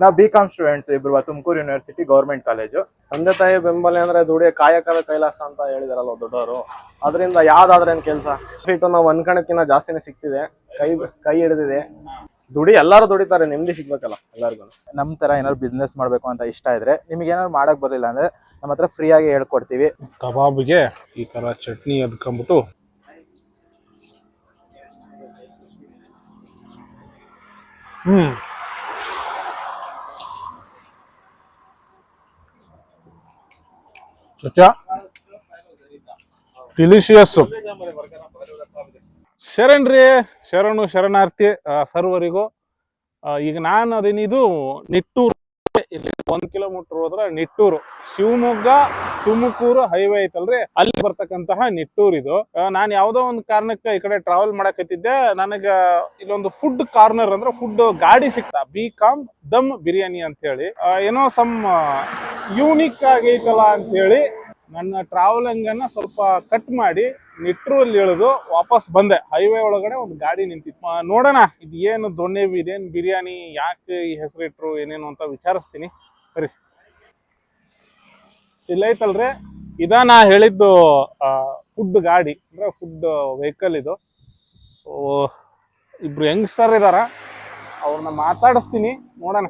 ನಾವು B com students ಇಬ್ರು Tumakuru university government college ತಂದೆ ತಾಯಿ ಬೆಂಬಲ ಅಂದ್ರೆ ದುಡಿಯ ಕಾಯಕದ ಕೈಲಾಸ ಅಂತ ಹೇಳಿದಾರಲ್ಲ ದೊಡ್ಡವರು. ಅದರಿಂದ ಯಾವ್ದಾದ್ರೇನ್ ಕೆಲಸ? ಫೀಟು ನಾವು ಅನ್ಕಣಕ್ಕಿಂತ ಜಾಸ್ತಿನೇ ಸಿಕ್ತಿದೆ ಕೈ ಕೈ ಹಿಡಿದಿದೆ. ದುಡಿ ಎಲ್ಲಾರು ದುಡಿತಾರೆ ನೆಮ್ಮದಿ ಸಿಗ್ಬೇಕಲ್ಲ ಎಲ್ಲರಿಗೂ. ನಮ್ ತರ ಏನಾದ್ರು ಬಿಸ್ನೆಸ್ ಮಾಡ್ಬೇಕು ಅಂತ ಇಷ್ಟ ಇದ್ರೆ ನಿಮ್ಗೆ ಏನಾದ್ರು ಮಾಡಕ್ ಬರಲಿಲ್ಲ ಅಂದ್ರೆ ನಮ್ಮ ಹತ್ರ ಫ್ರೀ ಆಗಿ ಹೇಳ್ಕೊಡ್ತೀವಿ. ಕಬಾಬ್ಗೆ ಈ ತರ ಚಟ್ನಿ ಅದ್ಕೊಂಬಿಟ್ಟು ಹ್ಮ್. ಡಿಲಿಷಿಯಸ್ ಶರಣ್ ರೀ ಶರಣು, ಶರಣಾರ್ಥಿ ಸರ್ವರಿಗೂ. ಈಗ ನಾನು ಅದೇನಿದು, ನಿಟ್ಟೂರು ಇಲ್ಲಿ ಒಂದ್ ಕಿಲೋಮೀಟರ್ ಹೋದ್ರೆ ನಿಟ್ಟೂರು. ಶಿವಮೊಗ್ಗ, ತುಮಕೂರು ಹೈವೇ ಐತಲ್ರಿ, ಅಲ್ಲಿ ಬರ್ತಕ್ಕಂತಹ ನಿಟ್ಟೂರ್ ಇದು ನಾನು ಯಾವ್ದೋ ಒಂದು ಕಾರಣಕ್ಕೆ ಈ ಕಡೆ ಟ್ರಾವೆಲ್ ಮಾಡಕತ್ತಿದ್ದೆ. ನನಗ ಇಲ್ಲೊಂದು ಫುಡ್ ಕಾರ್ನರ್ ಅಂದ್ರೆ ಫುಡ್ ಗಾಡಿ ಸಿಕ್ತಾ ಬಿ ಕಾಮ್ ದಮ್ ಬಿರಿಯಾನಿ ಅಂತ ಹೇಳಿ. ಏನೋ ಸಮ್ ಯೂನಿಕ್ ಆಗೈತಲ್ಲ ಅಂತ ಹೇಳಿ ನನ್ನ ಟ್ರಾವೆಲಿಂಗ್ ಅನ್ನ ಸ್ವಲ್ಪ ಕಟ್ ಮಾಡಿ ನಿಟ್ರಲ್ಲಿ ಇಳಿದು ವಾಪಸ್ ಬಂದೆ. ಹೈವೇ ಒಳಗಡೆ ಒಂದು ಗಾಡಿ ನಿಂತಿತ್ತು. ನೋಡೋಣ, ಇದು ಏನು ದೊಣ್ಣೆ ಇದೇನು ಬಿರಿಯಾನಿ, ಯಾಕೆ ಈ ಹೆಸರಿಟ್ರು ಏನೇನು ಅಂತ ವಿಚಾರಿಸ್ತೀನಿ. ಸರಿ. ಇಲ್ಲೈತಲ್ರಿ ಇದ ನಾ ಹೇಳಿದ್ದು ಫುಡ್ ಗಾಡಿ, ಅಂದ್ರೆ ಫುಡ್ ವೆಹಿಕಲ್ ಇದು. ಇಬ್ರು ಯಂಗ್ಸ್ಟರ್ ಇದಾರ. ಅವ್ರನ್ನ ಮಾತಾಡಿಸ್ತೀನಿ. ನೋಡೋಣ.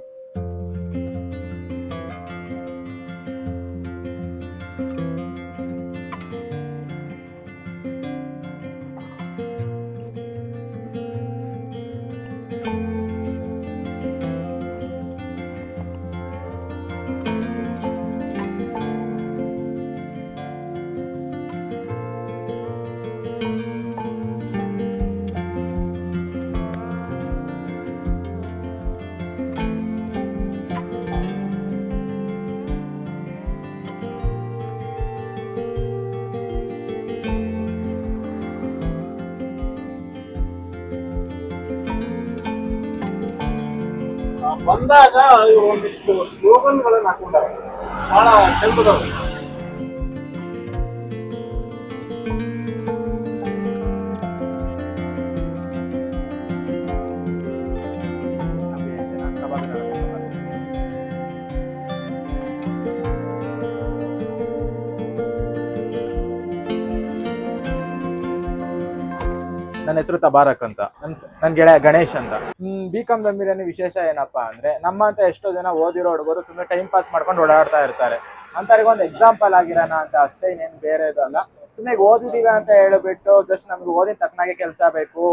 ಬಂದಾಗ ಒಂದಿಷ್ಟು ಸ್ಲೋಗನ್ಗಳನ್ನ ಹಾಕೊಂಡಾರ ಬಹಳ ಚಂದದವು ನನ್ನ ಹೆಸರು ತಬಾರಕ್ ಅಂತ. ನನ್ ನನ್ ಗೆಳೆಯ ಗಣೇಶ್ ಅಂತ. ಬಿ ಕಾಮ್ ದಮ್ ವಿಶೇಷ ಏನಪ್ಪಾ ಅಂದ್ರೆ ನಮ್ಮಂತ ಎಷ್ಟೋ ಜನ ಓದಿರೋ ಹುಡುಗರು ತುಂಬಾ ಟೈಮ್ ಪಾಸ್ ಮಾಡ್ಕೊಂಡು ಓಡಾಡ್ತಾ ಇರ್ತಾರೆ. ಅಂತವ್ರಿಗೆ ಒಂದು ಎಕ್ಸಾಂಪಲ್ ಆಗಿರೋಣ ಅಂತ ಅಷ್ಟೇ ಇನ್ನೇನು ಬೇರೆದಲ್ಲ ಸುಮ್ಮನೆ ಓದಿದೀವಿ ಅಂತ ಹೇಳ್ಬಿಟ್ಟು ಜಸ್ಟ್ ನಮ್ಗೆ ಓದಿನ ತಕ್ಕನಾಗೆ ಕೆಲಸ ಬೇಕು.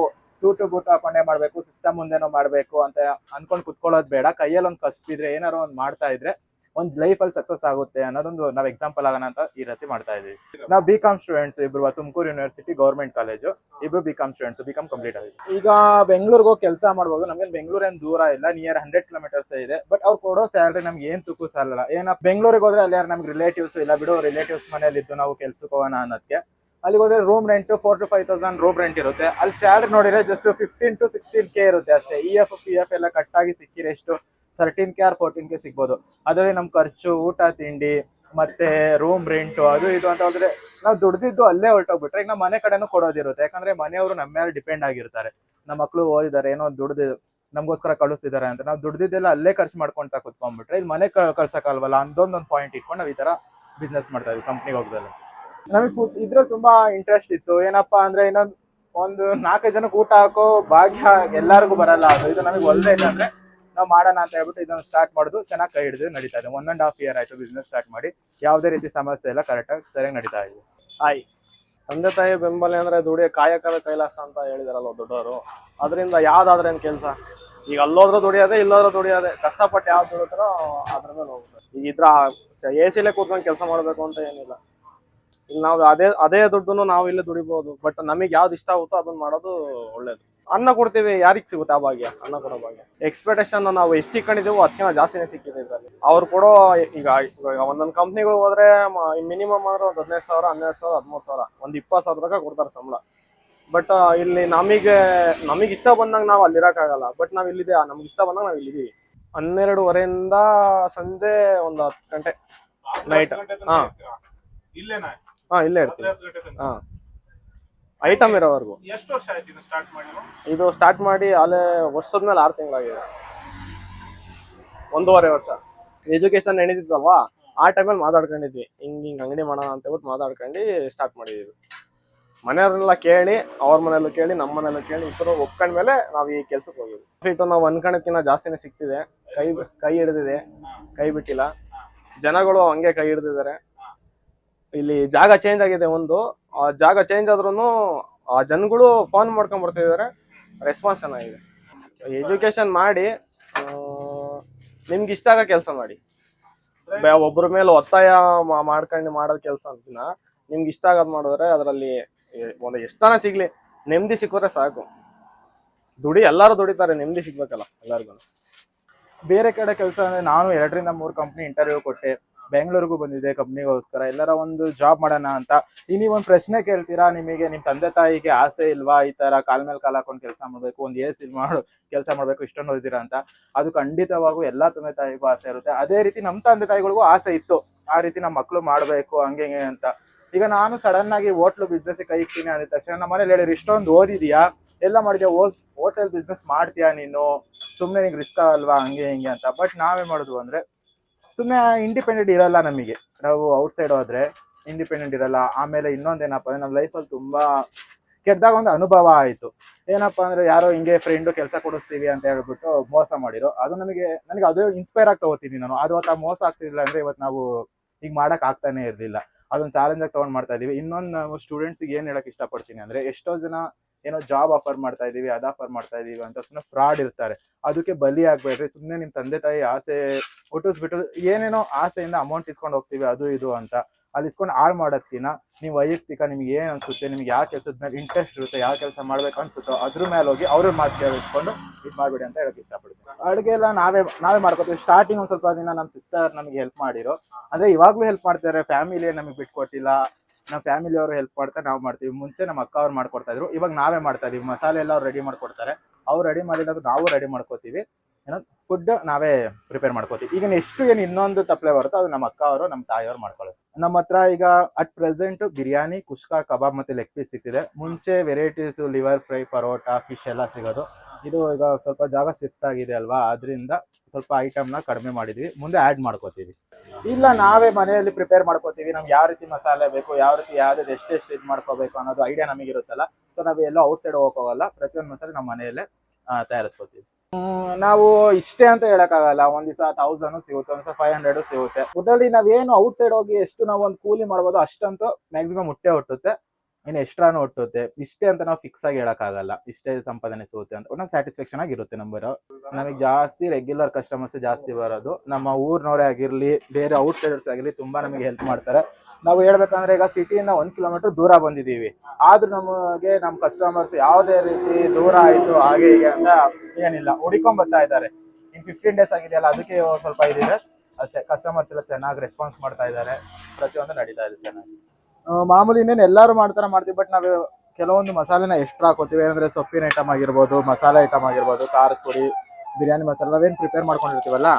ಸೂಟು ಬೂಟು ಹಾಕೊಂಡೇ ಮಾಡ್ಬೇಕು ಸಿಸ್ಟಮ್ ಮುಂದೆನೋ ಮಾಡ್ಬೇಕು ಅಂತ ಅನ್ಕೊಂಡ್ ಕುತ್ಕೊಳ್ಳೋದು ಬೇಡ. ಕೈಯಲ್ಲಿ ಒಂದು ಕಸ್ಬಿದ್ರೆ ಏನಾರು ಒಂದು ಮಾಡ್ತಾ ಇದ್ರೆ ಒಂದ್ ಲೈಫ್ ಅಲ್ಲಿ ಸಕ್ಸಸ್ ಆಗುತ್ತೆ ಅನ್ನೋದೊಂದು ನಾವ್ ಎಕ್ಸಾಂಪಲ್ ಆಗೋಣ ಅಂತ ಈ ರೀತಿ ಮಾಡ್ತಾ ಇದೀವಿ. ನಾವು ಬಿ ಸ್ಟೂಡೆಂಟ್ಸ್ ಇಬ್ರು ತುಮಕೂರು ಯೂನಿವರ್ಸಿಟಿ ಗೌರ್ಮೆಂಟ್ ಕಾಲೇಜು ಇಬ್ರು ಬಿ ಸ್ಟೂಡೆಂಟ್ಸ್ ಬಿ ಕಂಪ್ಲೀಟ್ ಆಗಿದೆ ಈಗ ಬೆಂಗಳೂರಿಗೆ ಹೋಗಿ ಕೆಲಸ ಮಾಡ್ಬೋದು. ನಮ್ಗೆ ಬೆಂಗಳೂರ್ ಏನ್ ದೂರ ಇಲ್ಲ ನಿಯರ್ ಹಂಡ್ರೆಡ್ ಕಿಲೋಮೀಟರ್ಸ್ ಇದೆ. ಬಟ್ ಅವ್ರು ಕೊಡೋ ಸ್ಯಾಲ್ರಿ ನಮ್ಗೆ ಏನ್ ತುಕ್ಕು ಸಾಲಲ್ಲ. ಏನ ಬೆಂಗಳೂರಿಗೆ ಹೋದ್ರೆ ಅಲ್ಲಿ ಯಾರು ನಮ್ಗೆ ರಿಲೇಟಿವ್ಸ್ ಇಲ್ಲ, ಬಿಡು ರಿಲೇಟಿವ್ಸ್ ಮನೇಲಿ ಇದ್ದು ನಾವು ಕೆಲ್ಸಕ್ಕೆ ಹೋಗೋಣ ಅನ್ನೋದಕ್ಕೆ ಅಲ್ಲಿಗೆ ಹೋದ್ರೆ room rent four to five thousand room rent ಇರುತ್ತೆ. ಅಲ್ಲಿ ಸ್ಯಾಲ್ರಿ ನೋಡಿದ್ರೆ just fifteen to sixteen K ಇರುತ್ತೆ ಅಷ್ಟೇ. ಇ ಎಫ್ ಪಿ ಎಫ್ ಎಲ್ಲ ಕಟ್ಟಾಗಿ ಸಿಕ್ಕಿದ್ರೆ ಎಷ್ಟು? Thirteen K or fourteen K ಸಿಗ್ಬೋದು. ಅದರಲ್ಲಿ ನಮ್ಮ ಖರ್ಚು, ಊಟ, ತಿಂಡಿ, ಮತ್ತೆ ರೂಮ್ ರೆಂಟು ಅದು ಇದು ಅಂತ ಹೋದ್ರೆ ನಾವು ದುಡ್ದಿದ್ದು ಅಲ್ಲೇ ಹೊರಟೋಗ್ಬಿಟ್ರೆ ಈಗ ನಮ್ಮ ಮನೆ ಕಡೆನೂ ಕೊಡೋದಿರುತ್ತೆ. ಯಾಕಂದ್ರೆ ಮನೆಯವರು ನಮ್ಮ ಮೇಲೆ ಡಿಪೆಂಡ್ ಆಗಿರ್ತಾರೆ. ನಮ್ಮ ಮಕ್ಕಳು ಓದಿದ್ದಾರೆ, ಏನೋ ದುಡ್ದು ನಮಗೋಸ್ಕರ ಕಳಿಸ್ತಿದ್ದಾರೆ ಅಂತ. ನಾವು ದುಡ್ದಿದ್ದೆಲ್ಲ ಅಲ್ಲೇ ಖರ್ಚು ಮಾಡ್ಕೊಂತ ಕುತ್ಕೊಂಡ್ಬಿಟ್ರೆ ಇಲ್ಲಿ ಮನೆ ಕಳ್ಸಕ್ಕಲ್ವಲ್ಲ ಅಂದೊಂದೊಂದು ಪಾಯಿಂಟ್ ಇಟ್ಕೊಂಡು ನಾವು ಈ ತರ ಬಿಸ್ನೆಸ್ ಮಾಡ್ತಾ ಇದ್ವಿ ಕಂಪ್ನಿಗೆ ಹೋಗ್ದಲ್ಲ. ನಮಗೆ ಫುಡ್ ಇದ್ರಲ್ಲಿ ತುಂಬಾ ಇಂಟ್ರೆಸ್ಟ್ ಇತ್ತು. ಏನಪ್ಪಾ ಅಂದ್ರೆ ಇನ್ನೊಂದು ಒಂದು ನಾಲ್ಕೈದು ಜನಕ್ಕೆ ಊಟ ಹಾಕೋ ಭಾಗ್ಯ ಎಲ್ಲರಿಗೂ ಬರಲ್ಲ. ಅದು ಇದು ನಮಗೆ ಒಳ್ಳೆ ಅಂದ್ರೆ ನಾವು ಮಾಡೋಣ ಅಂತ ಹೇಳ್ಬಿಟ್ಟು ಇದನ್ನ ಸ್ಟಾರ್ಟ್ ಮಾಡೋದು ಚೆನ್ನಾಗಿ ಕೈ ಹಿಡಿದು ನಡೀತಾ ಇದೆ. ಒನ್ ಅಂಡ್ ಹಾಫ್ ಇಯರ್ ಆಯ್ತು ಬಿಸ್ನೆಸ್ ಸ್ಟಾರ್ಟ್ ಮಾಡಿ. ಯಾವುದೇ ರೀತಿ ಸಮಸ್ಯೆ ಇಲ್ಲ ಕರೆಕ್ಟಾಗಿ ಸರಿಯಾಗಿ ನಡೀತಾ ಇದೆ. ಆಯ್ ತಂದೆ ತಾಯಿ ಬೆಂಬಲ ಅಂದ್ರೆ ದುಡಿಯ ಕಾಯಕದ ಕೈಲಾಸ ಅಂತ ಹೇಳಿದಾರಲ್ಲ ದೊಡ್ಡವರು. ಅದರಿಂದ ಯಾವ್ದಾದ್ರೇನ್ ಕೆಲಸ? ಈಗ ಅಲ್ಲೋದ್ರೂ ದುಡಿಯೋದೆ, ಇಲ್ಲೋದ್ರೂ ದುಡಿಯೋದೆ. ಕಷ್ಟಪಟ್ಟು ಯಾವ್ದು ದುಡಿತಾರೋ ಅದ್ರ ಮೇಲೆ ಹೋಗುತ್ತೆ ಈಗ ಇದ್ರ ಎ ಸಿಲೇ ಕೂತ್ಕೊಂಡು ಕೆಲಸ ಮಾಡಬೇಕು ಅಂತ ಏನಿಲ್ಲ. ಇಲ್ಲಿ ನಾವು ಅದೇ ಅದೇ ದುಡ್ಡು ನಾವು ಇಲ್ಲೇ ದುಡಿಬಹುದು ಬಟ್ ನಮಗೆ ಯಾವ್ದು ಇಷ್ಟ ಆಗುತ್ತೋ ಅದನ್ನ ಮಾಡೋದು ಒಳ್ಳೇದು. ಅನ್ನ ಕೊಡ್ತೀವಿ ಯಾರಿಗೆ ಸಿಗುತ್ತೆ ಆ ಭಾಗ್ಯ? ಅನ್ನ ಕೊಡೋ ಭಾಗ್ಯ. ಎಕ್ಸ್ಪೆಕ್ಟೇಷನ್ ನಾವು ಎಷ್ಟು ಇಟ್ಕೊಂಡಿದ್ದೀವೋ ಅದಕ್ಕಿಂತ ಜಾಸ್ತಿನೇ ಸಿಕ್ಕಿದೆ ಇದರಲ್ಲಿ. ಅವ್ರು ಕೊಡೋ ಈಗ ಒಂದೊಂದು ಕಂಪ್ನಿಗಳು ಹೋದ್ರೆ ಮಿನಿಮಮ್ ಅಂದ್ರೆ ಒಂದು ಹದಿನೈದು ಸಾವಿರ ಹನ್ನೆರಡು ಸಾವಿರ ಹದಿಮೂರು ಸಾವಿರ ಒಂದು ಇಪ್ಪತ್ತು ಸಾವಿರ ತನಕ ಕೊಡ್ತಾರೆ ಸಂಬಳ. ಬಟ್ ಇಲ್ಲಿ ನಮಗೆ ನಮಗೆ ಇಷ್ಟ ಬಂದಾಗ ನಾವು ಅಲ್ಲಿ ಇರೋಕ್ಕಾಗಲ್ಲ ಬಟ್ ನಾವು ಇಲ್ಲಿದೆ ನಮ್ಗೆ ಇಷ್ಟ ಬಂದಾಗ ನಾವು ಇಲ್ಲಿದ್ದೀವಿ ಹನ್ನೆರಡುವರೆಯಿಂದ ಸಂಜೆ ಒಂದು ಹತ್ತು ಗಂಟೆ ನೈಟ್ ಹಾ. ಇಲ್ಲೇ ಹಾ ಇಲ್ಲೇ ಇರ್ತೀವಿ. ಹಾ. ಐಟಮ್ ಇರೋವರೆಗೂ. ಎಷ್ಟು ವರ್ಷ ಆಯ್ತು ಸ್ಟಾರ್ಟ್ ಮಾಡಿ ಇದು ಸ್ಟಾರ್ಟ್ ಮಾಡಿ ಅಲ್ಲೇ ವರ್ಷದ ಮೇಲೆ ಆರು ತಿಂಗಳಾಗಿದೆ. ಒಂದೂವರೆ ವರ್ಷ. ಎಜುಕೇಶನ್ ನಡೀತಿದ್ವಲ್ವಾ ಆ ಟೈಮಲ್ಲಿ ಮಾತಾಡ್ಕೊಂಡಿದ್ವಿ. ಹಿಂಗೆ ಹಿಂಗೆ ಅಂಗಡಿ ಮಾಡೋಣ ಅಂತ ಹೇಳ್ಬಿಟ್ಟು ಮಾತಾಡ್ಕೊಂಡು ಸ್ಟಾರ್ಟ್ ಮಾಡಿದ್ವಿ ಮನೆಯವ್ರನ್ನೆಲ್ಲ ಕೇಳಿ ಅವ್ರ ಮನೆಯಲ್ಲೂ ಕೇಳಿ ನಮ್ಮ ಮನೆಯಲ್ಲೂ ಕೇಳಿ ಇಬ್ಬರು ಒಪ್ಕೊಂಡ್ಮೇಲೆ ನಾವು ಈ ಕೆಲ್ಸಕ್ಕೆ ಹೋಗಿದ್ವಿ. ಫೀಟು ನಾವು ಅನ್ಕಣಕ್ಕಿಂತ ಜಾಸ್ತಿನೇ ಸಿಗ್ತಿದೆ. ಕೈ ಕೈ ಹಿಡಿದಿದೆ. ಕೈ ಬಿಟ್ಟಿಲ್ಲ. ಜನಗಳು ಹಂಗೆ ಕೈ ಹಿಡಿದಿದ್ದಾರೆ. ಇಲ್ಲಿ ಜಾಗ ಚೇಂಜ್ ಆಗಿದೆ ಒಂದು. ಆ ಜಾಗ ಚೇಂಜ್ ಆದ್ರೂ ಆ ಜನಗಳು ಫೋನ್ ಮಾಡ್ಕೊಂಡ್ ಬರ್ತಿದ್ದಾರೆ ರೆಸ್ಪಾನ್ಸ್ ಚೆನ್ನಾಗಿದೆ. ಎಜುಕೇಶನ್ ಮಾಡಿ ನಿಮ್ಗೆ ಇಷ್ಟ ಆಗೋ ಕೆಲಸ ಮಾಡಿ. ಒಬ್ಬರ ಮೇಲೆ ಒತ್ತಾಯ ಮಾಡ್ಕೊಂಡು ಮಾಡೋ ಕೆಲಸ ಅಂತಿನ, ನಿಮ್ಗೆ ಇಷ್ಟ ಆಗೋದು ಮಾಡಿದ್ರೆ ಅದರಲ್ಲಿ ಒಂದು ಎಷ್ಟನ ಸಿಗ್ಲಿ, ನೆಮ್ಮದಿ ಸಿಕ್ಕಿದ್ರೆ ಸಾಕು. ದುಡಿ, ಎಲ್ಲರೂ ದುಡಿತಾರೆ, ನೆಮ್ಮದಿ ಸಿಗ್ಬೇಕಲ್ಲ ಎಲ್ಲರಿಗೂ ಬೇರೆ ಕಡೆ ಕೆಲಸ ಅಂದರೆ ನಾನು ಎರಡರಿಂದ ಮೂರು ಕಂಪ್ನಿ ಇಂಟರ್ವ್ಯೂ ಕೊಟ್ಟೆ. ಬೆಂಗಳೂರಿಗೂ ಬಂದಿದೆ ಕಂಪ್ನಿಗೋಸ್ಕರ. ಎಲ್ಲರ ಒಂದು ಜಾಬ್ ಮಾಡೋಣ ಅಂತ. ಈ ನೀವು ಒಂದು ಪ್ರಶ್ನೆ ಕೇಳ್ತೀರಾ? ನಿಮಗೆ ನಿಮ್ಮ ತಂದೆ ತಾಯಿಗೆ ಆಸೆ ಇಲ್ವಾ? ಈ ತರ ಕಾಲ್ ಮೇಲೆ ಕಾಲ್ ಹಾಕೊಂಡು ಕೆಲಸ ಮಾಡಬೇಕು, ಒಂದು ಎ ಸಿ ಮಾಡು, ಕೆಲಸ ಮಾಡಬೇಕು, ಇಷ್ಟೊಂದು ಓದಿದ್ದೀರಾ ಅಂತ. ಅದು ಖಂಡಿತವಾಗೂ ಎಲ್ಲಾ ತಂದೆ ತಾಯಿಗೂ ಆಸೆ ಇರುತ್ತೆ. ಅದೇ ರೀತಿ ನಮ್ಮ ತಂದೆ ತಾಯಿಗಳಿಗೂ ಆಸೆ ಇತ್ತು. ಆ ರೀತಿ ನಮ್ಮ ಮಕ್ಕಳು ಮಾಡಬೇಕು, ಹಂಗೆ ಹಿಂಗೆ ಅಂತ. ಈಗ ನಾನು ಸಡನ್ ಆಗಿ ಹೋಟ್ಲು ಬಿಸ್ನೆಸ್ ಕೈ ಇಕ್ತೀನಿ ಅಂದ ತಕ್ಷಣ ನಮ್ಮ ಮನೇಲಿ ಹೇಳಿದ್ರು, ಇಷ್ಟೊಂದು ಓದಿದ್ಯಾ? ಎಲ್ಲ ಮಾಡಿದ್ಯಾ? ಹೋಟೆಲ್ ಬಿಸ್ನೆಸ್ ಮಾಡ್ತೀಯಾ ನೀನು? ಸುಮ್ಮನೆ ನಿಂಗೆ ರಿಸ್ಕ್ ಅಲ್ವಾ? ಹಂಗೆ ಹಿಂಗೆ ಅಂತ. ಬಟ್ ನಾವೇನು ಮಾಡಿದ್ವು ಅಂದ್ರೆ ಸುಮ್ಮನೆ ಇಂಡಿಪೆಂಡೆಂಟ್ ಇರಲ್ಲ ನಮಗೆ. ನಾವು ಔಟ್ಸೈಡ್ ಹೋದ್ರೆ ಇಂಡಿಪೆಂಡೆಂಟ್ ಇರಲ್ಲ. ಆಮೇಲೆ ಇನ್ನೊಂದೇನಪ್ಪ ಅಂದ್ರೆ ನಮ್ಮ ಲೈಫಲ್ಲಿ ತುಂಬಾ ಕೆಟ್ಟದಾಗ ಒಂದು ಅನುಭವ ಆಯಿತು. ಏನಪ್ಪಾ ಅಂದ್ರೆ ಯಾರೋ ಹಿಂಗೆ ಫ್ರೆಂಡು ಕೆಲಸ ಕೊಡಿಸ್ತೀವಿ ಅಂತ ಹೇಳ್ಬಿಟ್ಟು ಮೋಸ ಮಾಡಿರೋ, ಅದು ನಮಗೆ, ನನಗೆ ಅದು ಇನ್ಸ್ಪೈರ್ ಆಗಿ ತಗೋತೀನಿ ನಾನು. ಅದು ಅವತ್ತು ಆ ಮೋಸ ಆಗ್ತಿರ್ಲಿಲ್ಲ ಅಂದ್ರೆ ಇವತ್ತು ನಾವು ಈಗ ಮಾಡಕ್ ಆಗ್ತಾನೆ ಇರಲಿಲ್ಲ. ಅದೊಂದು ಚಾಲೆಂಜ್ ಆಗಿ ತಗೊಂಡ್ ಮಾಡ್ತಾ ಇದೀವಿ. ಇನ್ನೊಂದು ನಾವು ಸ್ಟೂಡೆಂಟ್ಸ್ಗೆ ಏನು ಹೇಳಕ್ ಇಷ್ಟಪಡ್ತೀನಿ ಅಂದ್ರೆ ಎಷ್ಟೋ ಜನ ಏನೋ ಜಾಬ್ ಆಫರ್ ಮಾಡ್ತಾ ಇದೀವಿ, ಅದ್ ಆಫರ್ ಮಾಡ್ತಾ ಇದೀವಿ ಅಂತ ಸುಮ್ಮನೆ ಫ್ರಾಡ್ ಇರ್ತಾರೆ. ಅದಕ್ಕೆ ಬಲಿ ಆಗ್ಬೇಡ್ರಿ ಸುಮ್ಮನೆ ನಿಮ್ ತಂದೆ ತಾಯಿ ಆಸೆ ಹುಟ್ಟಿಸ್ಬಿಟ್ಟು ಏನೇನೋ ಆಸೆಯಿಂದ ಅಮೌಂಟ್ ಇಸ್ಕೊಂಡು ಹೋಗ್ತೀವಿ, ಅದು ಇದು ಅಂತ. ಅಲ್ಲಿ ಇಸ್ಕೊಂಡು ಹಾಳು ಮಾಡೋದ್ಕಿನ ನೀವು ವೈಯಕ್ತಿಕ ನಿಮ್ಗೆ ಏನು ಅನ್ಸುತ್ತೆ, ನಿಮ್ಗೆ ಯಾವ ಕೆಲಸದ ಮೇಲೆ ಇಂಟ್ರೆಸ್ಟ್ ಇರುತ್ತೆ, ಯಾವ ಕೆಲಸ ಮಾಡ್ಬೇಕು ಅನ್ಸುತ್ತೋ ಅದ್ರ ಮೇಲೆ ಹೋಗಿ ಅವ್ರ ಮಾತು ಕೇಳಿಸ್ಕೊಂಡು ಇದು ಮಾಡ್ಬೇಡಿ ಅಂತ ಹೇಳಕ್ ಇಷ್ಟಪಡ್ತೀನಿ. ಅಡುಗೆ ಎಲ್ಲ ನಾವೇ ನಾವೇ ಮಾಡ್ಕೋತೀವಿ. ಸ್ಟಾರ್ಟಿಂಗ್ ಒಂದು ಸ್ವಲ್ಪ ದಿನ ನಮ್ಮ ಸಿಸ್ಟರ್ ನಮಗೆ ಹೆಲ್ಪ್ ಮಾಡಿರೋ, ಅಂದ್ರೆ ಇವಾಗ್ಲೂ ಹೆಲ್ಪ್ ಮಾಡ್ತಾರೆ ಫ್ಯಾಮಿಲಿ ನಮಗೆ ಬಿಟ್ಕೊಟ್ಟಿಲ್ಲ ನಮ್ಮ ಫ್ಯಾಮಿಲಿ ಅವರು ಹೆಲ್ಪ್ ಮಾಡ್ತಾರೆ ನಾವು ಮಾಡ್ತೀವಿ. ಮುಂಚೆ ನಮ್ಮ ಅಕ್ಕ ಅವ್ರು ಮಾಡ್ಕೊಡ್ತಾ ಇದ್ರು. ಇವಾಗ ನಾವೇ ಮಾಡ್ತಾ ಇದೀವಿ. ಮಸಾಲೆ ಎಲ್ಲ ಅವ್ರು ರೆಡಿ ಮಾಡ್ಕೊಡ್ತಾರೆ. ಅವ್ರು ರೆಡಿ ಮಾಡಿರೋದು ನಾವು ರೆಡಿ ಮಾಡ್ಕೋತೀವಿ. ಏನೋ ಫುಡ್ ನಾವೇ ಪ್ರಿಪೇರ್ ಮಾಡ್ಕೋತೀವಿ. ಈಗ ಎಷ್ಟು ಏನು ಇನ್ನೊಂದು ತಪ್ಪಲೆ ಬರುತ್ತೋ ಅದು ನಮ್ಮ ಅಕ್ಕ ಅವರು ನಮ್ಮ ತಾಯಿಯವರು ಮಾಡ್ಕೊಳ್ಳೋದು. ನಮ್ಮ ಹತ್ರ ಈಗ at present biryani, kushka, kebab ಮತ್ತೆ ಲೆಗ್ ಪೀಸ್ ಸಿಕ್ತಿದೆ ಮುಂಚೆ varieties liver fry parotta fish ಎಲ್ಲ ಸಿಗೋದು. ಇದು ಈಗ ಸ್ವಲ್ಪ ಜಾಗ ಶಿಫ್ಟ್ ಆಗಿದೆ ಅಲ್ವಾ? ಅದರಿಂದ ಸ್ವಲ್ಪ ಐಟಮ್ನ ಕಡಿಮೆ ಮಾಡಿದ್ವಿ. ಮುಂದೆ ಆ್ಯಡ್ ಮಾಡ್ಕೋತೀವಿ. ಇಲ್ಲ, ನಾವೇ ಮನೆಯಲ್ಲಿ ಪ್ರಿಪೇರ್ ಮಾಡ್ಕೋತೀವಿ. ನಮ್ಗೆ ಯಾವ ರೀತಿ ಮಸಾಲೆ ಬೇಕು, ಯಾವ ರೀತಿ ಯಾವ್ದು ಎಷ್ಟೆಷ್ಟು ಇದು ಮಾಡ್ಕೋಬೇಕು ಅನ್ನೋದು ಐಡಿಯಾ ನಮಗೆ ಇರುತ್ತಲ್ಲ. ಸೊ ನಾವು ಎಲ್ಲೋ ಔಟ್ಸೈಡ್ ಹೋಗೋಕ್ಕಾಗಲ್ಲ ಪ್ರತಿಯೊಂದು ಮಸಾಲೆ ನಮ್ಮ ಮನೆಯಲ್ಲೇ ತಯಾರಿಸ್ಕೋತೀವಿ. ನಾವು ಇಷ್ಟೇ ಅಂತ ಹೇಳಕ್ಕಾಗಲ್ಲ ಒಂದ್ ದಿವಸ ತೌಸಂಡ್ ಸಿಗುತ್ತೆ ಒಂದ್ಸ ಫೈವ್ ಹಂಡ್ರೆಡ್ ಸಿಗುತ್ತೆ. ಒಟ್ಟಲ್ಲಿ ನಾವೇನು ಔಟ್ಸೈಡ್ ಹೋಗಿ ಎಷ್ಟು ನಾವು ಒಂದು ಕೂಲಿ ಮಾಡ್ಬೋದು ಅಷ್ಟಂತೂ ಮ್ಯಾಕ್ಸಿಮಮ್ ಮುಟ್ಟೆ ಹುಟ್ಟುತ್ತೆ. ಇನ್ನು ಎಕ್ಸ್ಟ್ರಾನು ಹುಟ್ಟುತ್ತೆ ಇಷ್ಟೇ ಅಂತ ನಾವು ಫಿಕ್ಸ್ ಆಗಿ ಹೇಳಕ್ಕಾಗಲ್ಲ. ಇಷ್ಟೇ ಸಂಪಾದನೆ ಸಿಗುತ್ತೆ ಅಂತ. ಒಟ್ಟು ಸ್ಯಾಟಿಸ್ಫ್ಯಾಕ್ಷನ್ ಆಗಿರುತ್ತೆ ನಂಬರ್ ನಮಗೆ ಜಾಸ್ತಿ ರೆಗ್ಯುಲರ್ ಕಸ್ಟಮರ್ಸ್ ಜಾಸ್ತಿ ಬರೋದು. ನಮ್ಮ ಊರಿನವರೇ ಆಗಿರ್ಲಿ, ಬೇರೆ ಔಟ್ ಸೈಡರ್ಸ್ ಆಗಿರ್ಲಿ ತುಂಬಾ ನಮಗೆ ಹೆಲ್ಪ್ ಮಾಡ್ತಾರೆ. ನಾವು ಹೇಳ್ಬೇಕಂದ್ರೆ ಈಗ ಸಿಟಿಯಿಂದ ಒಂದ್ ಕಿಲೋಮೀಟರ್ ದೂರ ಬಂದಿದೀವಿ ಆದ್ರೂ ನಮಗೆ ನಮ್ಮ ಕಸ್ಟಮರ್ಸ್ ಯಾವುದೇ ರೀತಿ ದೂರ ಆಯಿತು, ಹಾಗೆ ಹೀಗೆ ಅಂತ ಏನಿಲ್ಲ. ಹುಡಿಕೊಂಡ್ ಬರ್ತಾ ಇದ್ದಾರೆ. ಇನ್ ಫಿಫ್ಟೀನ್ ಡೇಸ್ ಆಗಿದೆಯಲ್ಲ, ಅದಕ್ಕೆ ಸ್ವಲ್ಪ ಇದಿದೆ. ಅಷ್ಟೇ. ಕಸ್ಟಮರ್ಸ್ ಎಲ್ಲ ಚೆನ್ನಾಗಿ ರೆಸ್ಪಾನ್ಸ್ ಮಾಡ್ತಾ ಇದ್ದಾರೆ. ಪ್ರತಿಯೊಂದು ನಡೀತಾ ಇದೆ ಚೆನ್ನಾಗಿ. ಮಾಮೂಲಿ ಇನ್ನೇನು ಎಲ್ಲರೂ ಮಾಡ್ತಾರ ಮಾಡ್ತೀವಿ ಬಟ್ ನಾವು ಕೆಲವೊಂದು ಮಸಾಲೆನ ಎಕ್ಸ್ಟ್ರಾ ಹಾಕೋತೀವಿ. ಏನಂದ್ರೆ ಸೊಪ್ಪಿನ ಐಟಮ್ ಆಗಿರ್ಬೋದು, ಮಸಾಲೆ ಐಟಮ್ ಆಗಿರ್ಬೋದು, ಖಾರದ ಪುಡಿ, ಬಿರಿಯಾನಿ ಮಸಾಲೆ, ನಾವೇನು ಪ್ರಿಪೇರ್ ಮಾಡ್ಕೊಂಡಿರ್ತೀವಲ್ಲ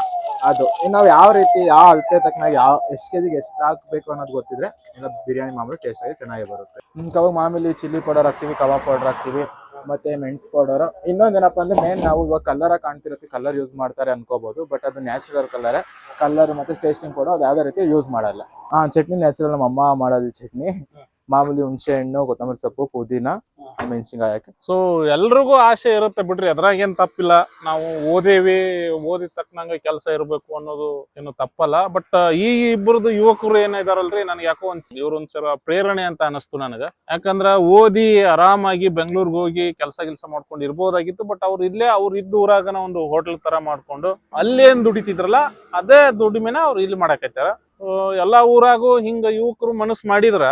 ಅದು. ಇನ್ನು ನಾವು ಯಾವ ರೀತಿ, ಯಾವ ಅಳತೆ ತಕ್ಕನಾಗಿ ಯಾವ, ಎಷ್ಟು ಕೆಜಿಗೆ ಎಷ್ಟು ಹಾಕ್ಬೇಕು ಅನ್ನೋದು ಗೊತ್ತಿದ್ರೆ ಎಲ್ಲ ಬಿರಿಯಾನಿ ಮಾಮೂಲಿ ಟೇಸ್ಟಾಗಿ ಚೆನ್ನಾಗಿ ಬರುತ್ತೆ. ಕವಾಗ ಮಾಮೂಲಿ ಚಿಲ್ಲಿ ಪೌಡರ್ ಹಾಕ್ತೀವಿ, ಕಬಾಬ್ ಪೌಡರ್ ಹಾಕ್ತಿವಿ. ಮತ್ತೆ ಮೆಣಸು ಪೌಡರ್ ಇನ್ನೊಂದೇನಪ್ಪ ಅಂದ್ರೆ ಮೇನ್ ನಾವು ಇವಾಗ ಕಲರ್ ಕಾಣ್ತಿರತ್ತೆ ಕಲರ್ ಯೂಸ್ ಮಾಡ್ತಾರೆ ಅನ್ಕೋಬಹುದು ಬಟ್ ಅದು ನ್ಯಾಚುರಲ್ ಕಲರ್ ಕಲರ್ ಮತ್ತೆ ಟೇಸ್ಟಿಂಗ್ ಪೌಡರ್ ಅದು ಯಾವ್ದೇ ರೀತಿ ಯೂಸ್ ಮಾಡಲ್ಲ. ಹಾ, ಚಟ್ನಿ ನ್ಯಾಚುರಲ್ ನಮ್ಮ ಅಮ್ಮ ಮಾಡೋದು ಚಟ್ನಿ. ಮಾಮೂಲಿ ಹುಣಸೆ ಹಣ್ಣು, ಕೊತ್ತಂಬರಿ ಸೊಪ್ಪು, ಪುದೀನ. ಮೆಣಸಿನ್ಕಾಯಿ ಹಾಕಿ ಸೊ ಎಲ್ರಿಗೂ ಆಸೆ ಇರುತ್ತೆ ಬಿಡ್ರಿ, ಅದ್ರಾಗ ಏನ್ ತಪ್ಪಿಲ್ಲ. ನಾವು ಓದೇವಿ, ಓದಿದ ತಕ್ಕನಂಗೆ ಕೆಲಸ ಇರಬೇಕು ಅನ್ನೋದು ಏನು ತಪ್ಪಲ್ಲ. ಬಟ್ ಈ ಇಬ್ಬರದು ಯುವಕರು ಏನಿದಾರಲ್ರಿ ನನಗೆ ಯಾಕೋ ಒಂದ್ ಒಂಚರ ಪ್ರೇರಣೆ ಅಂತ ಅನಿಸ್ತು ನನಗ. ಯಾಕಂದ್ರ ಓದಿ ಆರಾಮಾಗಿ ಬೆಂಗಳೂರಿಗೆ ಹೋಗಿ ಕೆಲಸ ಗಿಲ್ಸ ಮಾಡ್ಕೊಂಡು ಇರ್ಬೋದಾಗಿತ್ತು. ಬಟ್ ಅವ್ರು ಇಲ್ಲೇ, ಅವ್ರು ಇದ್ದ ಊರಾಗನ ಒಂದು ಹೋಟೆಲ್ ತರ ಮಾಡ್ಕೊಂಡು ಅಲ್ಲೇನ್ ದುಡಿತಿದ್ರಲ್ಲ ಅದೇ ದುಡಿಮೆನ ಅವ್ರು ಇಲ್ಲಿ ಮಾಡಕತ್ತಾರ ಎಲ್ಲಾ ಊರಾಗೂ ಹಿಂಗ ಯುವಕರು ಮನಸ್ಸು ಮಾಡಿದ್ರ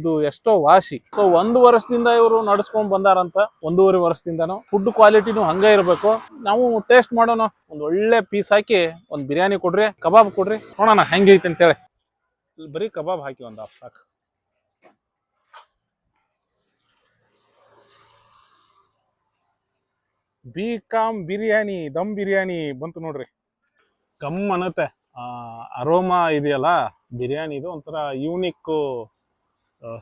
ಇದು ಎಷ್ಟೋ ವಾಸಿ. ಸೊ ಒಂದು ವರ್ಷದಿಂದ ಇವರು ನಡೆಸ್ಕೊಂಡ್ ಬಂದಾರಂತ, ಒಂದೂವರೆ ವರ್ಷದಿಂದನು. ಫುಡ್ ಕ್ವಾಲಿಟಿನೂ ಹಂಗ ಇರಬೇಕು. ನಾವು ಟೇಸ್ಟ್ ಮಾಡೋಣ. ಒಂದ್ ಒಳ್ಳೆ ಪೀಸ್ ಹಾಕಿ, ಒಂದ್ ಬಿರಿಯಾನಿ ಕೊಡ್ರಿ, ಕಬಾಬ್ ಕೊಡ್ರಿ. ನೋಡೋಣ ಹೆಂಗೈತೆ ಅಂತೇಳಿ. ಬರೀ ಕಬಾಬ್ ಹಾಕಿ ಒಂದ್ ಹಾಫ್ ಸಾಕು. ಬಿ ಕಾಮ್ ಬಿರಿಯಾನಿ, ದಮ್ ಬಿರಿಯಾನಿ ಬಂತು ನೋಡ್ರಿ. ಗಮ್ ಅನ್ನತ್ತೆ ಅರೋಮಾ ಇದೆಯಲ್ಲ, ಬಿರಿಯಾನಿದು ಒಂಥರ ಯೂನಿಕ್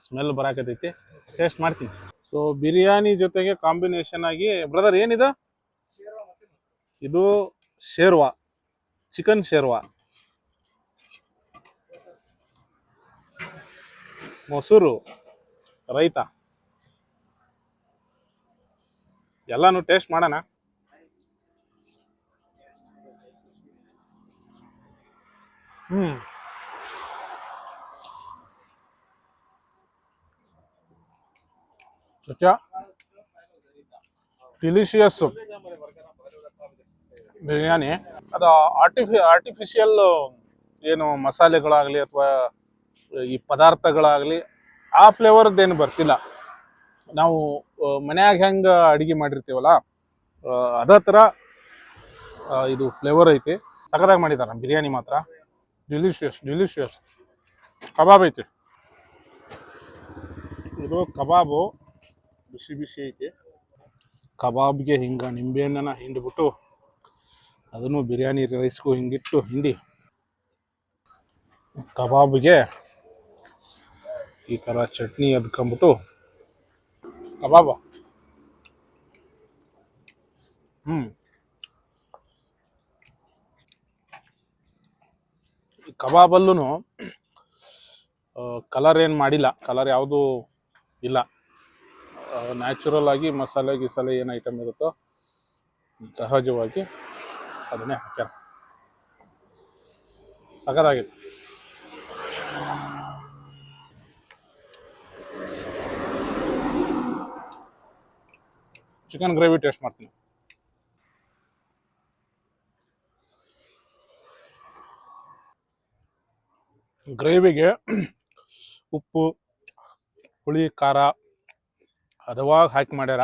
ಸ್ಮೆಲ್ ಬರಾಕತೈತಿ ಟೇಸ್ಟ್ ಮಾಡ್ತೀನಿ. ಸೊ ಬಿರಿಯಾನಿ ಜೊತೆಗೆ ಕಾಂಬಿನೇಷನ್ ಆಗಿ ಬ್ರದರ್ ಏನಿದು? ಇದು ಶೇರ್ವ. ಚಿಕನ್ ಶೇರ್ವ. ಮೊಸರು, ರೈತ. ಎಲ್ಲಾನು ಟೇಸ್ಟ್ ಮಾಡೋಣ. ಹ್ಮ್. ಸ್ವಚ್ಛ ಡಿಲಿಷಿಯಸ್ ಬಿರಿಯಾನಿ. ಅದು ಆರ್ಟಿಫಿ ಆರ್ಟಿಫಿಷಿಯಲ್ ಏನು ಮಸಾಲೆಗಳಾಗಲಿ ಅಥವಾ ಈ ಪದಾರ್ಥಗಳಾಗಲಿ ಆ ಫ್ಲೇವರ್ದೇನು ಬರ್ತಿಲ್ಲ. ನಾವು ಮನ್ಯಾಗ ಹೆಂಗೆ ಅಡುಗೆ ಮಾಡಿರ್ತೀವಲ್ಲ ಅದೇ ಥರ ಇದು ಫ್ಲೇವರ್ ಐತಿ. ಸಖತ್ತಾಗಿ ಮಾಡಿದ್ದಾರೆ ಬಿರಿಯಾನಿ ಮಾತ್ರ. ಡಿಲಿಷಿಯಸ್ ಡಿಲಿಷಿಯಸ್ ಕಬಾಬ್ ಐತಿ. ಇದು ಕಬಾಬು. ಬಿಸಿ ಬಿಸಿ ಐತಿ. ಕಬಾಬ್ಗೆ ಹಿಂಗೆ ನಿಂಬೆಹಣ್ಣನ ಹಿಂಡ್ಬಿಟ್ಟು ಅದನ್ನು ಬಿರಿಯಾನಿ ರೈಸ್ಗೂ ಹಿಂಗಿಟ್ಟು ಹಿಂಡಿ. ಕಬಾಬ್ಗೆ ಈ ಥರ ಚಟ್ನಿ ಅದ್ಕೊಂಬಿಟ್ಟು ಕಬಾಬ. ಹ್ಞೂ ಈ ಕಬಾಬಲ್ಲೂ ಕಲರ್ ಏನು ಮಾಡಿಲ್ಲ. ಕಲರ್ ಯಾವುದು ಇಲ್ಲ. ನ್ಯಾಚುರಲ್ ಆಗಿ ಮಸಾಲೆ ಗಿಸಾಲೆ ಏನು ಐಟಮ್ ಇರುತ್ತೋ ಸಹಜವಾಗಿ ಅದನ್ನೇ ಹಾಕ್ಯಾರ. ಸಖತ್ತಾಗಿದೆ ಚಿಕನ್ ಗ್ರೇವಿ ಟೇಸ್ಟ್ ಮಾಡ್ತೀನಿ. ಗ್ರೇವಿಗೆ ಉಪ್ಪು, ಹುಳಿ, ಖಾರ ಹದವಾಗಿ ಹಾಕಿ ಮಾಡ್ಯಾರ.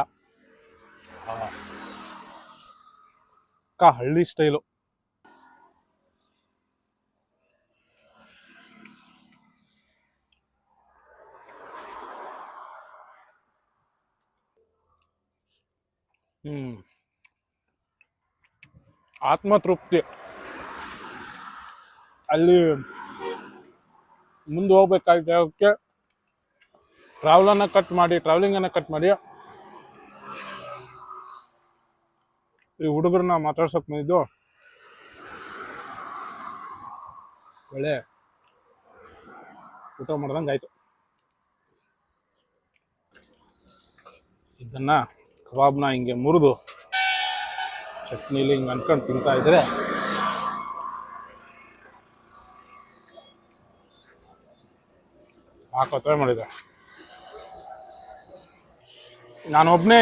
ಅಕ್ಕ ಹಳ್ಳಿ ಸ್ಟೈಲು ಹ್ಮ್. ಆತ್ಮತೃಪ್ತಿ. ಅಲ್ಲಿ ಮುಂದೆ ಹೋಗ್ಬೇಕಾಗಕ್ಕೆ ಟ್ರಾವೆಲನ್ನ ಕಟ್ ಮಾಡಿ ಟ್ರಾವೆಲಿಂಗನ್ನು ಕಟ್ ಮಾಡಿ, ಈ ಹುಡುಗರನ್ನ ಮಾತಾಡ್ಸಕ್ ಬಂದಿದ್ದು. ಒಳ್ಳೆ ಊಟ ಮಾಡ್ದಂಗೆ ಆಯ್ತು. ಇದನ್ನ ಕಬಾಬ್ನ ಹಿಂಗೆ ಮುರಿದು ಚಟ್ನಿಲಿ ಹಿಂಗೆ ಅನ್ಕೊಂಡು ತಿಂತಾ ಇದ್ರೆ ಹಾಕೋತ್ರ ಮಾಡಿದೆ ನಾನೊಬ್ಬನೇ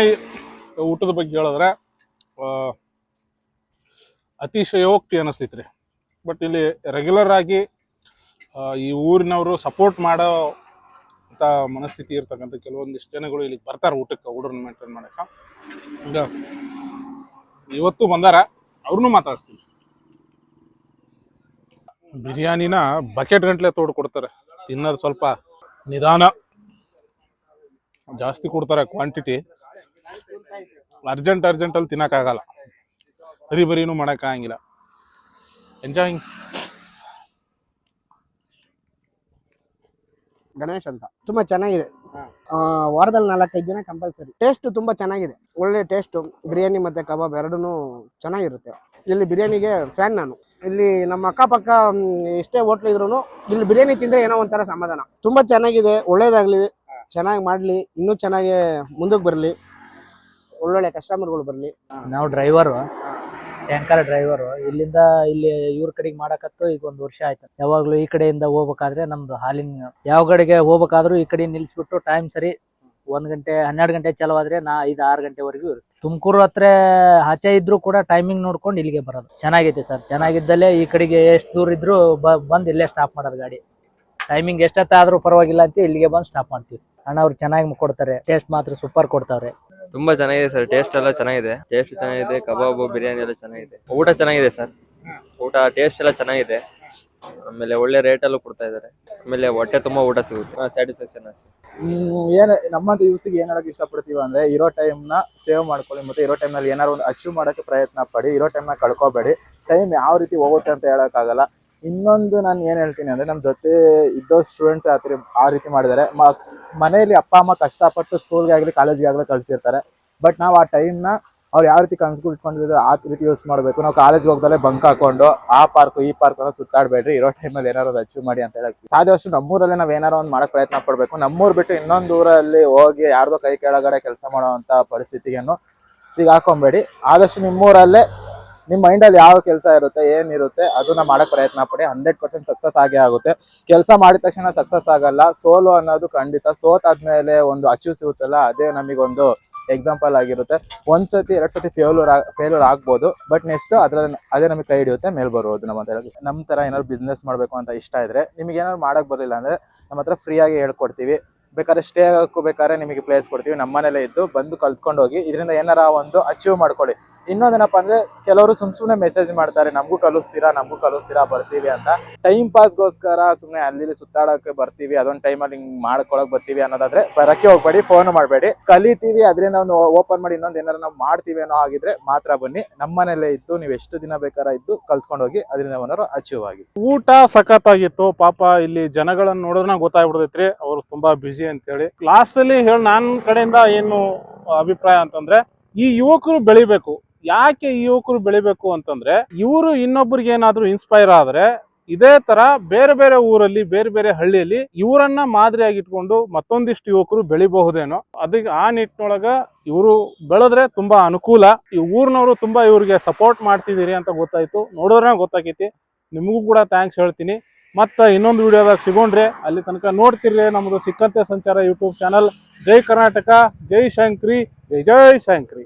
ಊಟದ ಬಗ್ಗೆ ಹೇಳಿದ್ರೆ ಅತಿಶಯೋಕ್ತಿ ಅನಿಸ್ತೈತ್ರಿ. ಬಟ್ ಇಲ್ಲಿ ರೆಗ್ಯುಲರ್ ಆಗಿ ಈ ಊರಿನವರು ಸಪೋರ್ಟ್ ಮಾಡೋ ಅಂತ ಮನಸ್ಥಿತಿ ಇರ್ತಕ್ಕಂಥ ಕೆಲವೊಂದಿಷ್ಟು ಜನಗಳು ಇಲ್ಲಿಗೆ ಬರ್ತಾರೆ ಊಟಕ್ಕೆ, ಹುಡುಗರನ್ನ ಮೇಂಟೈನ್ ಮಾಡಕ್ಕೆ. ಈಗ ಇವತ್ತು ಬಂದಾರ, ಅವ್ರನ್ನೂ ಮಾತಾಡ್ತೀನಿ ಬಿರಿಯಾನಿನ ಬಕೆಟ್ ಗಂಟ್ಲೆ ತೋಡು ಕೊಡ್ತಾರೆ. ತಿನ್ನೋದು ಸ್ವಲ್ಪ ನಿಧಾನ. ಜಾಸ್ತಿ ಕೊಡ್ತಾರೆ ಕ್ವಾಂಟಿಟಿ ಅರ್ಜೆಂಟ್ ಅರ್ಜೆಂಟಲ್ಲಿ ತಿನ್ನೋಕ್ಕಾಗಲ್ಲ. ಬರೀ ಬರೀನು ಮಾಡೋಕ್ಕಾಗಂಗಿಲ್ಲ. ಎಂಜಾಯಿಂಗ್ ಗಣೇಶ್ ಅಂತ. ತುಂಬಾ ಚೆನ್ನಾಗಿದೆ. ವಾರದಲ್ಲಿ ನಾಲ್ಕೈದು ದಿನ ಕಂಪಲ್ಸರಿ ಟೇಸ್ಟ್ ತುಂಬಾ ಚೆನ್ನಾಗಿದೆ. ಒಳ್ಳೆ ಟೇಸ್ಟ್ ಬಿರಿಯಾನಿ ಮತ್ತೆ ಕಬಾಬ್ ಎರಡೂ ಚೆನ್ನಾಗಿರುತ್ತೆ. ಇಲ್ಲಿ ಬಿರಿಯಾನಿಗೆ ಫ್ಯಾನ್ ನಾನು. ಇಲ್ಲಿ ನಮ್ಮ ಅಕ್ಕಪಕ್ಕ ಎಷ್ಟೇ ಹೋಟ್ಲ್ ಇದ್ರು ಇಲ್ಲಿ ಬಿರಿಯಾನಿ ತಿಂದ್ರೆ ಏನೋ ಒಂಥರ ಸಮಾಧಾನ. ತುಂಬಾ ಚೆನ್ನಾಗಿದೆ. ಒಳ್ಳೇದಾಗ್ಲಿ. ಚೆನ್ನಾಗಿ ಮಾಡ್ಲಿ, ಇನ್ನೂ ಚೆನ್ನಾಗಿ ಮುಂದಕ್ಕೆ ಬರಲಿ, ಒಳ್ಳೊಳ್ಳೆ ಕಸ್ಟಮರ್ಗಳು ಬರಲಿ. ನಾವು ಡ್ರೈವರು ಟ್ಯಾಂಕರ್ ಡ್ರೈವರು ಇಲ್ಲಿಂದ ಇಲ್ಲಿ ಇವ್ರ ಕಡೆಗೆ ಮಾಡಕತ್ತು ಈಗ ಒಂದು ವರ್ಷ ಆಯ್ತು. ಯಾವಾಗಲೂ ಈ ಕಡೆಯಿಂದ ಹೋಗ್ಬೇಕಾದ್ರೆ ನಮ್ದು ಹಾಲಿನ ಯಾವ ಕಡೆಗೆ ಹೋಗ್ಬೇಕಾದ್ರೂ ಈ ಕಡೆ ನಿಲ್ಲಿಸ್ಬಿಟ್ಟು ಟೈಮ್ ಸರಿ ಒಂದ್ ಗಂಟೆ, ಹನ್ನೆರಡು ಗಂಟೆ ಚಲವಾದ್ರೆ ನಾ ಐದು ಆರು ಗಂಟೆವರೆಗೂ ಇರುತ್ತೆ. ತುಮಕೂರು ಹತ್ರ ಆಚೆ ಇದ್ರು ಕೂಡ ಟೈಮಿಂಗ್ ನೋಡ್ಕೊಂಡು ಇಲ್ಲಿಗೆ ಬರೋದು. ಚೆನ್ನಾಗೈತೆ ಸರ್. ಚೆನ್ನಾಗಿದ್ದಲ್ಲೇ ಈ ಕಡೆಗೆ ಎಷ್ಟು ದೂರ ಇದ್ರು ಬಂದು ಇಲ್ಲೇ ಸ್ಟಾಪ್ ಮಾಡೋದು ಗಾಡಿ. ಟೈಮಿಂಗ್ ಎಷ್ಟೊತ್ತಾದ್ರೂ ಪರವಾಗಿಲ್ಲ ಅಂತ ಇಲ್ಲಿಗೆ ಬಂದು ಸ್ಟಾಪ್ ಮಾಡ್ತೀವಿ. ಅಣ್ಣ ಅವ್ರು ಚೆನ್ನಾಗಿ ಕೊಡ್ತಾರೆ ಟೇಸ್ಟ್ ಮಾತ್ರ ಸೂಪರ್ ಕೊಡ್ತಾರೆ. ತುಂಬಾ ಚೆನ್ನಾಗಿದೆ ಸರ್ ಟೇಸ್ಟ್ ಎಲ್ಲ ಚೆನ್ನಾಗಿದೆ. ಟೇಸ್ಟ್ ಚೆನ್ನಾಗಿದೆ ಕಬಾಬು ಬಿರಿಯಾನಿ ಎಲ್ಲ ಚೆನ್ನಾಗಿದೆ. ಊಟ ಚೆನ್ನಾಗಿದೆ ಸರ್ ಊಟ ಟೇಸ್ಟ್ ಎಲ್ಲ ಚೆನ್ನಾಗಿದೆ. ಆಮೇಲೆ ಒಳ್ಳೆ ರೇಟ್ ಅಲ್ಲೂ ಕೊಡ್ತಾ ಇದ್ದಾರೆ. ಆಮೇಲೆ ಹೊಟ್ಟೆ ತುಂಬಾ ಊಟ ಸಿಗುತ್ತೆ. ಸ್ಯಾಟಿಸ್ಫ್ಯಾಕ್ಷನ್ ಅಷ್ಟೇ ಹ್ಮ್, ಏನ್ ನಮ್ಮಂತ ಯೂಸಿಗೆ ಏನ್ ಹೇಳಕ್ ಇಷ್ಟಪಡ್ತೀವಿ ಅಂದ್ರೆ ಇರೋ ಟೈಮ್ನ ಸೇವ್ ಮಾಡ್ಕೊಳ್ಳಿ ಮತ್ತೆ ಇರೋ ಟೈಮ್ನಲ್ಲಿ ಏನಾದ್ರು ಒಂದು ಅಚೀವ್ ಮಾಡಕ್ಕೆ ಪ್ರಯತ್ನ ಪಡಿ ಇರೋ ಟೈಮ್ನ ಕಳ್ಕೊಬೇಡಿ. ಟೈಮ್ ಯಾವ ರೀತಿ ಹೋಗುತ್ತೆ ಅಂತ ಹೇಳಕ್ ಆಗಲ್ಲ. ಇನ್ನೊಂದು ನಾನು ಏನು ಹೇಳ್ತೀನಿ ಅಂದ್ರೆ ನಮ್ಮ ಜೊತೆ ಇದ್ದೋ ಸ್ಟೂಡೆಂಟ್ಸ್ ಆ ಆ ರೀತಿ ಮಾಡಿದ್ದಾರೆ ಮನೆಯಲ್ಲಿ ಅಪ್ಪ, ಅಮ್ಮ ಕಷ್ಟಪಟ್ಟು ಸ್ಕೂಲ್ಗೆ ಆಗಲಿ ಕಾಲೇಜ್ಗೆ ಆಗಲಿ ಕಳಿಸಿರ್ತಾರೆ. ಬಟ್ ನಾವು ಆ ಟೈಮ್ನ ಅವ್ರು ಯಾವ ರೀತಿ ಕನ್ಸ್ಗಳು ಇಟ್ಕೊಂಡಿದ್ರು ಆ ರೀತಿ ಯೂಸ್ ಮಾಡಬೇಕು. ನಾವು ಕಾಲೇಜ್ಗೆ ಹೋಗ್ದಲ್ಲೇ ಬಂಕ್ ಹಾಕೊಂಡು ಆ ಪಾರ್ಕ್ ಈ ಪಾರ್ಕ್ ಅಂತ ಸುತ್ತಾಡಬೇಡ್ರಿ. ಇರೋ ಟೈಮಲ್ಲಿ ಏನಾರು ಅಚೀವ್ ಮಾಡಿ ಅಂತ ಹೇಳಕ್ಕೆ ಸಾಧ್ಯವಷ್ಟು ನಮ್ಮೂರಲ್ಲೇ ನಾವು ಏನಾರು ಒಂದು ಮಾಡೋಕ್ಕೆ ಪ್ರಯತ್ನ ಪಡಬೇಕು. ನಮ್ಮೂರು ಬಿಟ್ಟು ಇನ್ನೊಂದು ಊರಲ್ಲಿ ಹೋಗಿ ಯಾರ್ದೋ ಕೈ ಕೆಳಗಡೆ ಕೆಲಸ ಮಾಡೋವಂಥ ಪರಿಸ್ಥಿತಿಯನ್ನು ಸಿಗಾಕೊಂಬೇಡಿ. ಆದಷ್ಟು ನಿಮ್ಮೂರಲ್ಲೇ ನಿಮ್ಮ ಮೈಂಡಲ್ಲಿ ಯಾವ ಕೆಲಸ ಇರುತ್ತೆ ಏನಿರುತ್ತೆ ಅದನ್ನ ಮಾಡಕ್ ಪ್ರಯತ್ನ ಪಡಿ. ಹಂಡ್ರೆಡ್ ಪರ್ಸೆಂಟ್ ಸಕ್ಸಸ್ ಆಗೇ ಆಗುತ್ತೆ. ಕೆಲಸ ಮಾಡಿದ ತಕ್ಷಣ ಸಕ್ಸಸ್ ಆಗಲ್ಲ. ಸೋಲು ಅನ್ನೋದು ಖಂಡಿತ. ಸೋತಾದ್ಮೇಲೆ ಒಂದು ಅಚೀವ್ ಸಿಗುತ್ತಲ್ಲ, ಅದೇ ನಮಗೊಂದು ಎಕ್ಸಾಂಪಲ್ ಆಗಿರುತ್ತೆ. ಒಂದ್ ಸತಿ ಎರಡ್ ಸತಿ ಫೇಲ್ಯೂರ್ ಫೇಲ್ಯೂರ್ ಆಗ್ಬೋದು. ಬಟ್ ನೆಕ್ಸ್ಟ್ ಅದ್ರಲ್ಲಿ ಅದೇ ನಮಗೆ ಕೈ ಹಿಡಿಯುತ್ತೆ, ಮೇಲ್ ಬರುವುದು ನಮ್ಮ ನಮ್ಮ ತರ ಏನಾದ್ರು ಬಿಸ್ನೆಸ್ ಮಾಡಬೇಕು ಅಂತ ಇಷ್ಟ ಇದ್ರೆ, ನಿಮಗೆ ಏನಾದ್ರು ಮಾಡಕ್ ಬರಲಿಲ್ಲ ಅಂದ್ರೆ ನಮ್ಮ ಹತ್ರ ಫ್ರೀ ಆಗಿ ಹೇಳ್ಕೊಡ್ತೀವಿ. ಬೇಕಾದ್ರೆ ಸ್ಟೇ ಆಗಕ್ಕೂ ಬೇಕಾದ್ರೆ ನಿಮಗೆ ಪ್ಲೇಸ್ ಕೊಡ್ತೀವಿ. ನಮ್ಮ ಮನೇಲೆ ಇದ್ದು ಬಂದು ಕಲ್ತ್ಕೊಂಡು ಹೋಗಿ ಇದರಿಂದ ಏನಾರ ಒಂದು ಅಚೀವ್ ಮಾಡ್ಕೊಳ್ಳಿ ಇನ್ನೊಂದೇನಪ್ಪ ಅಂದ್ರೆ ಕೆಲವರು ಸುಮ್ ಸುಮ್ನೆ ಮೆಸೇಜ್ ಮಾಡ್ತಾರೆ, ನಮಗೂ ಕಲಿಸ್ತೀರಾ ನಮಗೂ ಕಲಿಸ್ತೀರಾ, ಬರ್ತೀವಿ ಅಂತ. ಟೈಮ್ ಪಾಸ್ಗೋಸ್ಕರ ಸುಮ್ನೆ ಅಲ್ಲಿ ಸುತ್ತಾಡಕ್ಕೆ ಬರ್ತೀವಿ, ಅದೊಂದು ಟೈಮಲ್ಲಿ ಹಿಂಗ್ ಮಾಡ್ಕೊಳಕ್ ಬರ್ತೀವಿ ಅನ್ನೋದಾದ್ರೆ ಬರಕ್ಕೆ ಹೋಗ್ಬೇಡಿ ಫೋನ್ ಮಾಡಬೇಡಿ. ಕಲಿತೀವಿ, ಅದರಿಂದ ಒಂದು ಓಪನ್ ಮಾಡಿ ಇನ್ನೊಂದು ಏನಾರ ನಾವು ಮಾಡ್ತೀವಿ ಅನ್ನೋ ಆಗಿದ್ರೆ ಮಾತ್ರ ಬನ್ನಿ. ನಮ್ಮನೇಲೆ ಇತ್ತು ನೀವು ಎಷ್ಟು ದಿನ ಬೇಕಾರ ಇದ್ದು ಕಲ್ತ್ಕೊಂಡು ಹೋಗಿ ಅದರಿಂದ ಏನಾರು ಅಚೀವ್ ಆಗಿ. ಊಟ ಸಖತ್ತಾಗಿತ್ತು. ಪಾಪ ಇಲ್ಲಿ ಜನಗಳನ್ನ ನೋಡಿದ್ರೆ ಗೊತ್ತಾಗ್ಬಿಡ್ತೈತ್ರಿ. ಅವ್ರು ತುಂಬಾ ಬ್ಯುಸಿ ಅಂತೇಳಿ. ಲಾಸ್ಟ್ ಅಲ್ಲಿ ಹೇಳಿ ನನ್ನ ಕಡೆಯಿಂದ ಏನು ಅಭಿಪ್ರಾಯ ಅಂತಂದ್ರೆ, ಈ ಯುವಕರು ಬೆಳಿಬೇಕು. ಯಾಕೆ ಈ ಯುವಕರು ಬೆಳಿಬೇಕು ಅಂತಂದ್ರೆ, ಇವರು ಇನ್ನೊಬ್ಬರಿಗೆ ಏನಾದ್ರೂ ಇನ್ಸ್ಪೈರ್ ಆದ್ರೆ, ಇದೇ ತರ ಬೇರೆ ಬೇರೆ ಊರಲ್ಲಿ, ಬೇರೆ ಬೇರೆ ಹಳ್ಳಿಯಲ್ಲಿ ಇವರನ್ನ ಮಾದರಿಯಾಗಿ ಇಟ್ಕೊಂಡು ಮತ್ತೊಂದಿಷ್ಟು ಯುವಕರು ಬೆಳಿಬಹುದೇನೋ ಅದಕ್ಕೆ ಆ ನಿಟ್ಟಿನೊಳಗ ಇವರು ಬೆಳೆದ್ರೆ ತುಂಬಾ ಅನುಕೂಲ. ಈ ಊರಿನವರು ತುಂಬಾ ಇವ್ರಿಗೆ ಸಪೋರ್ಟ್ ಮಾಡ್ತಿದ್ದೀರಿ ಅಂತ ಗೊತ್ತಾಯ್ತು. ನೋಡಿದ್ರೆ ಗೊತ್ತಾಕೈತಿ. ನಿಮಗೂ ಕೂಡ ಥ್ಯಾಂಕ್ಸ್ ಹೇಳ್ತೀನಿ. ಮತ್ತೆ ಇನ್ನೊಂದು ವಿಡಿಯೋದಾಗ ಸಿಗೋಣ್ರಿ. ಅಲ್ಲಿ ತನಕ ನೋಡ್ತಿರ್ರಿ ನಮ್ದು ಸಿಕ್ಕಂತೆ ಸಂಚಾರ ಯೂಟ್ಯೂಬ್ ಚಾನಲ್. ಜೈ ಕರ್ನಾಟಕ, ಜೈ ಶಂಕ್ರಿ ಜೈ ಜೈ ಶಂಕ್ರಿ.